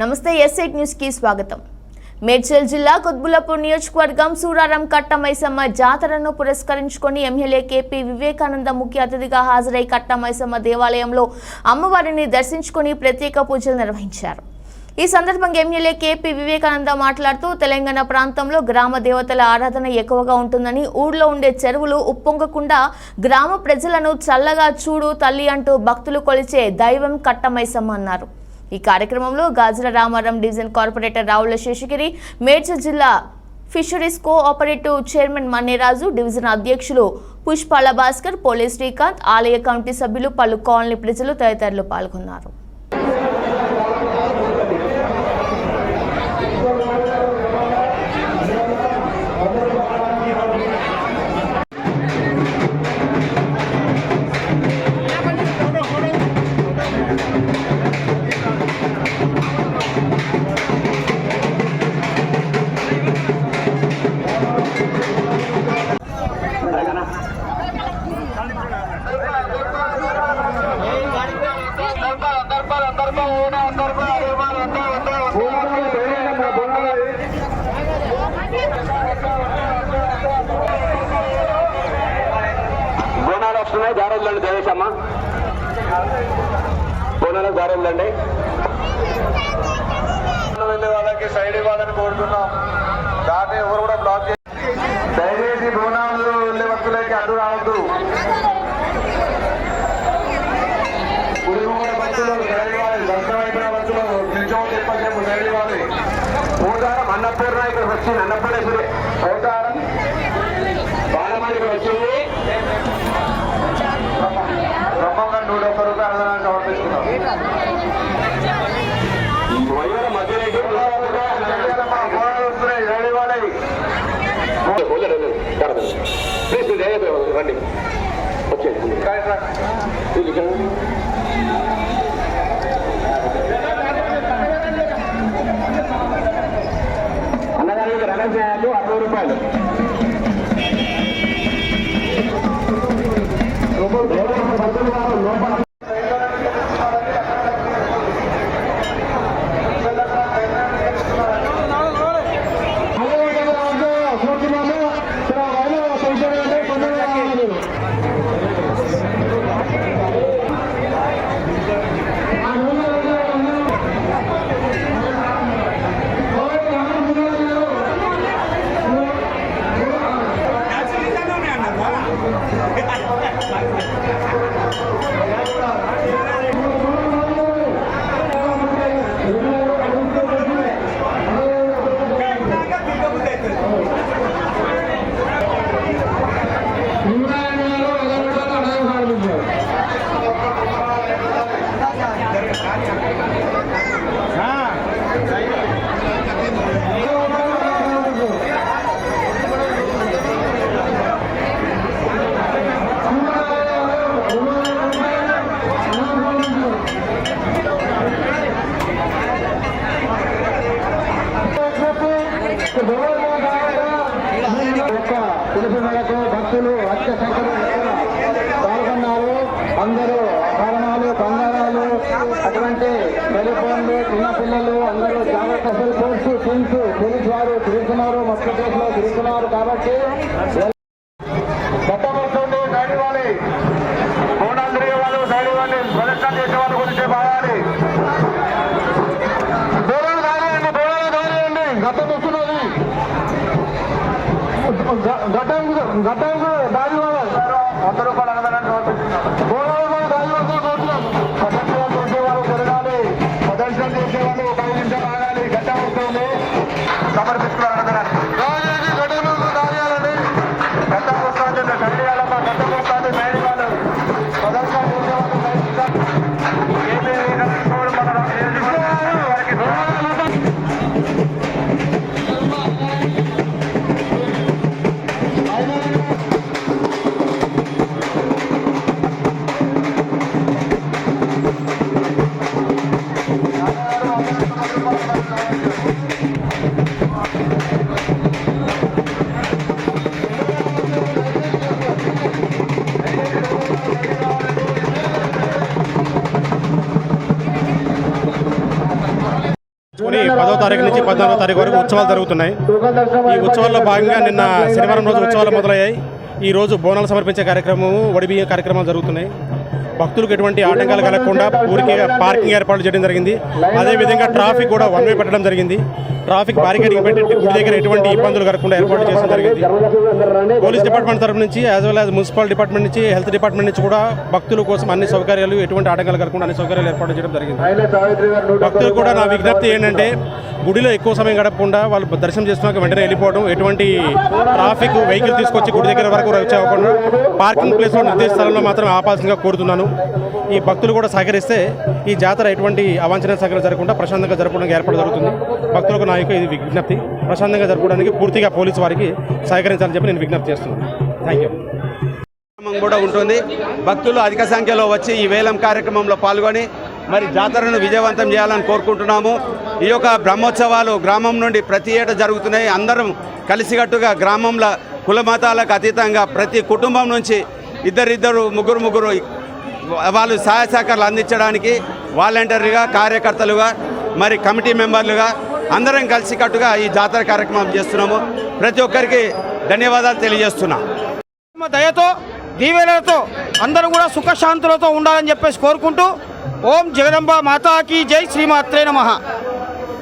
నమస్తే ఎస్ఐట్ న్యూస్కి స్వాగతం. మేడ్చల్ జిల్లా కుత్బుల్లాపూర్ నియోజకవర్గం సూరారం కట్టమైసమ్మ జాతరను పురస్కరించుకొని ఎమ్మెల్యే కేపీ వివేకానంద ముఖ్య అతిథిగా హాజరై కట్టమైసమ్మ దేవాలయంలో అమ్మవారిని దర్శించుకొని ప్రత్యేక పూజలు నిర్వహించారు. ఈ సందర్భంగా ఎమ్మెల్యే కేపీ వివేకానంద మాట్లాడుతూ తెలంగాణ ప్రాంతంలో గ్రామ దేవతల ఆరాధన ఎక్కువగా ఉంటుందని ఊళ్ళో ఉండే చెరువులు ఉప్పొంగకుండా గ్రామ ప్రజలను చల్లగా చూడు తల్లి అంటూ భక్తులు కొలిచే దైవం కట్టమైసమ్మ అన్నారు. ఈ కార్యక్రమంలో గాజుల రామారం డివిజన్ కార్పొరేటర్ రావుల శేషగిరి మేడ్చల్ జిల్లా fisheries co operative chairman Manneraju division అధ్యక్షులు పుష్పాల భాస్కర్ పోలీస్ శ్రీకాంత్ ఆలయ కమిటీ సభ్యులు పలు కాలనీ ప్రజలు తదితరులు పాల్గొన్నారు. జాగ్రత్తలండి దేవేశమ్మ బోనాలు వెళ్ళే వాళ్ళకి సైడ్ ఇవ్వాలని కోరుతున్నాం. దాన్ని ఎవరు కూడా బ్లాక్ దయచేసి బోనాలు వెళ్ళే భక్తులకి అడ్డు రావద్దు. పులిగొండ భక్తులు సైడ్ ఇవ్వాలి. దర్శనం భక్తులు నిల్చోని చెప్పేపు సైడ్ ఇవ్వాలి. పోతారం అన్నపూర్ణ ఇక్కడ వచ్చింది అన్నపూర్ణేశ్వరి. పోతారం రండి. వచ్చేది అందరూ ఆభరణాలు బంగారాలు అటువంటి టెలిఫోన్లు చిన్నపిల్లలు అందరూ జాగ్రత్తలు కోర్సు తింటూ పోలీసు వారు తిరుగుతున్నారు మొత్తం తిరుగుతున్నారు కాబట్టి మొత్తం సైడ్ ఇవ్వాలి బోనాలు తిరిగే వాళ్ళు సైడ్ ఇవ్వాలి ప్రదర్శన చేసే గురించి బాగాలి బోనాలు కానివ్వండి బోనాలు కానివ్వండి గతం వస్తున్నది. గతం గతం సమర్పిస్తున్నారు తారీఖు నుంచి పద్నాలుగో తారీఖు వరకు ఉత్సవాలు జరుగుతున్నాయి. ఈ ఉత్సవాల్లో భాగంగా నిన్న శనివారం రోజు ఉత్సవాలు మొదలయ్యాయి. ఈ రోజు బోనాలు సమర్పించే కార్యక్రమము వడిబియ్య కార్యక్రమాలు జరుగుతున్నాయి. భక్తులకు ఎటువంటి ఆటంకాలు కలగకుండా ఊరికి పార్కింగ్ ఏర్పాటు చేయడం జరిగింది. అదేవిధంగా ట్రాఫిక్ కూడా వన్ వే పెట్టడం జరిగింది. ట్రాఫిక్ బ్యారికేడింగ్ పెట్టి గుడి దగ్గర ఎటువంటి ఇబ్బందులు కలగకుండా ఏర్పాటు చేయడం జరిగింది. పోలీస్ డిపార్ట్మెంట్ తరపు నుంచి as well as municipal department నుంచి హెల్త్ డిపార్ట్మెంట్ నుంచి కూడా భక్తుల కోసం అన్ని సౌకర్యాలు ఎటువంటి ఆటంకాలు కలగకుండా అన్ని సౌకర్యాలు ఏర్పాటు చేయడం జరిగింది. భక్తులు కూడా నా విజ్ఞప్తి ఏంటంటే గుడిలో ఎక్కువ సమయం గడపకుండా వాళ్ళు దర్శనం చేసుకున్నాక వెంటనే వెళ్ళిపోవడం ఎటువంటి ట్రాఫిక్ వెహికల్ తీసుకొచ్చి గుడి దగ్గర వరకు వచ్చే అవ్వకుండా పార్కింగ్ ప్లేస్లో నిర్దేశ స్థలంలో మాత్రం ఆపాల్సిందిగా కోరుతున్నాను. ఈ భక్తులు కూడా సహకరిస్తే ఈ జాతర ఎటువంటి అవాంఛనీయ సంఘటన జరగకుండా ప్రశాంతంగా జరపడానికి ఏర్పాటు జరుగుతుంది. భక్తులకు నా యొక్క ఇది విజ్ఞప్తి. ప్రశాంతంగా జరపడానికి పూర్తిగా పోలీసు వారికి సహకరించాలని చెప్పి నేను విజ్ఞప్తి చేస్తున్నాను. థ్యాంక్ యూ కూడా ఉంటుంది. భక్తులు అధిక సంఖ్యలో వచ్చి ఈ వేలం కార్యక్రమంలో పాల్గొని మరి జాతరను విజయవంతం చేయాలని కోరుకుంటున్నాము. ఈ యొక్క బ్రహ్మోత్సవాలు గ్రామం నుండి ప్రతి ఏటా జరుగుతున్నాయి. అందరం కలిసికట్టుగా గ్రామంలో కుల మతాలకు అతీతంగా ప్రతి కుటుంబం నుంచి ఇద్దరిద్దరు ముగ్గురు ముగ్గురు వాళ్ళు సహాయ సహకారాలు అందించడానికి వాలంటీర్గా కార్యకర్తలుగా మరి కమిటీ మెంబర్లుగా అందరం కలిసికట్టుగా ఈ జాతర కార్యక్రమం చేస్తున్నాము. ప్రతి ఒక్కరికి ధన్యవాదాలు తెలియజేస్తున్నా. దయతో దీవెనలతో అందరూ కూడా సుఖశాంతులతో ఉండాలని చెప్పేసి కోరుకుంటూ ఓం జగదంబ మాతాకి జై శ్రీమాత్రే నమ.